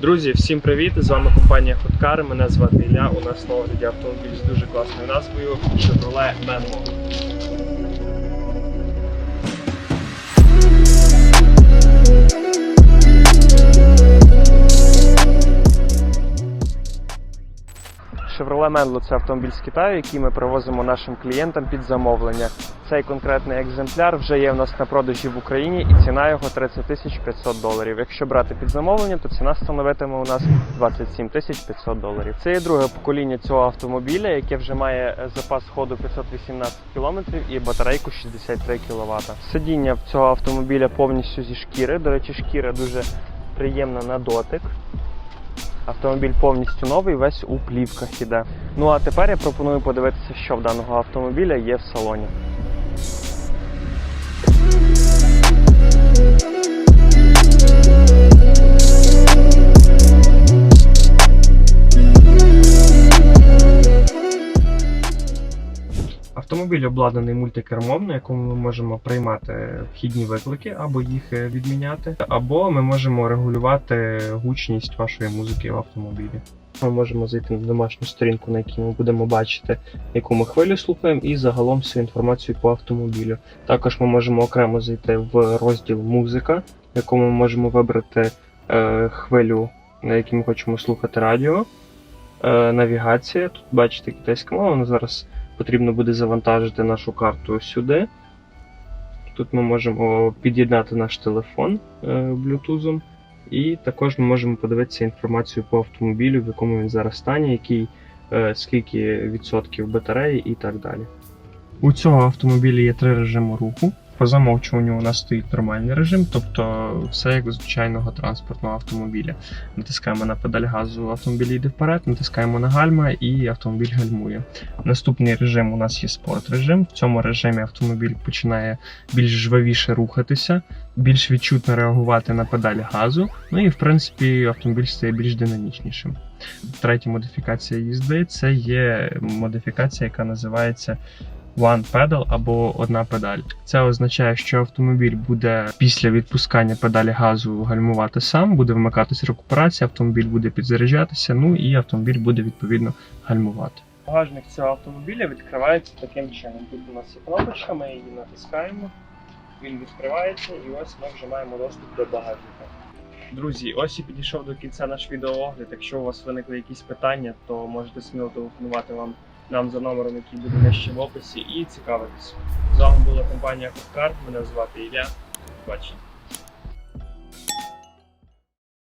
Друзі, всім привіт! З вами компанія Хоткар. Мене звати Ілля. У нас на огляді автомобіль з дуже класною назвою Chevrolet Menlo. Chevrolet Menlo – це автомобіль з Китаю, який ми привозимо нашим клієнтам під замовлення. Цей конкретний екземпляр вже є в нас на продажі в Україні, і ціна його 30 тисяч 500 доларів. Якщо брати під замовлення, то ціна становитиме у нас 27 тисяч 500 доларів. Це є друге покоління цього автомобіля, яке вже має е, запас ходу 518 км і батарейку 63 кВт. Сидіння в цього автомобіля повністю зі шкіри. До речі, шкіра дуже приємна на дотик. Автомобіль повністю новий, весь у плівках іде. Ну а тепер я пропоную подивитися, що в даного автомобіля є в салоні. Автомобіль обладнаний мультикермом, на якому ми можемо приймати вхідні виклики або їх е, відміняти, або ми можемо регулювати гучність вашої музики в автомобілі. Ми можемо зайти на домашню сторінку, на якій ми будемо бачити, яку ми хвилю слухаємо, і загалом всю інформацію по автомобілю. Також ми можемо окремо зайти в розділ музика, в якому ми можемо вибрати е, хвилю, на якій ми хочемо слухати радіо. Е, навігація. Тут бачите китайська мова, вона зараз потрібно буде завантажити нашу карту сюди. Тут ми можемо під'єднати наш телефон блютузом, Bluetooth. І також ми можемо подивитися інформацію по автомобілю, в якому він зараз стані, який, е, скільки відсотків батареї і так далі. У цього автомобіля є три режими руху. По замовчуванню у нас стоїть нормальний режим, тобто все як у звичайного транспортного автомобіля. Натискаємо на педаль газу, автомобіль йде вперед, натискаємо на гальма і автомобіль гальмує. Наступний режим у нас є спорт режим. В цьому режимі автомобіль починає більш жвавіше рухатися, більш відчутно реагувати на педаль газу. Ну і в принципі автомобіль стає більш динамічнішим. Третя модифікація їзди це є модифікація, яка називається One Pedal або одна педаль. Це означає, що автомобіль буде після відпускання педалі газу гальмувати сам, буде вмикатися рекуперація, автомобіль буде підзаряджатися, ну і автомобіль буде відповідно гальмувати. Багажник цього автомобіля відкривається таким чином. Тут у нас є кнопочка, ми її натискаємо, він відкривається, і ось ми вже маємо доступ до багажника. Друзі, ось і підійшов до кінця наш відеоогляд. Якщо у вас виникли якісь питання, то можете сміло телефонувати вам нам за номером, який буде нижче в описі, і цікавитись. З вами була компанія Ходкар. Мене звати Ілля. Бачите.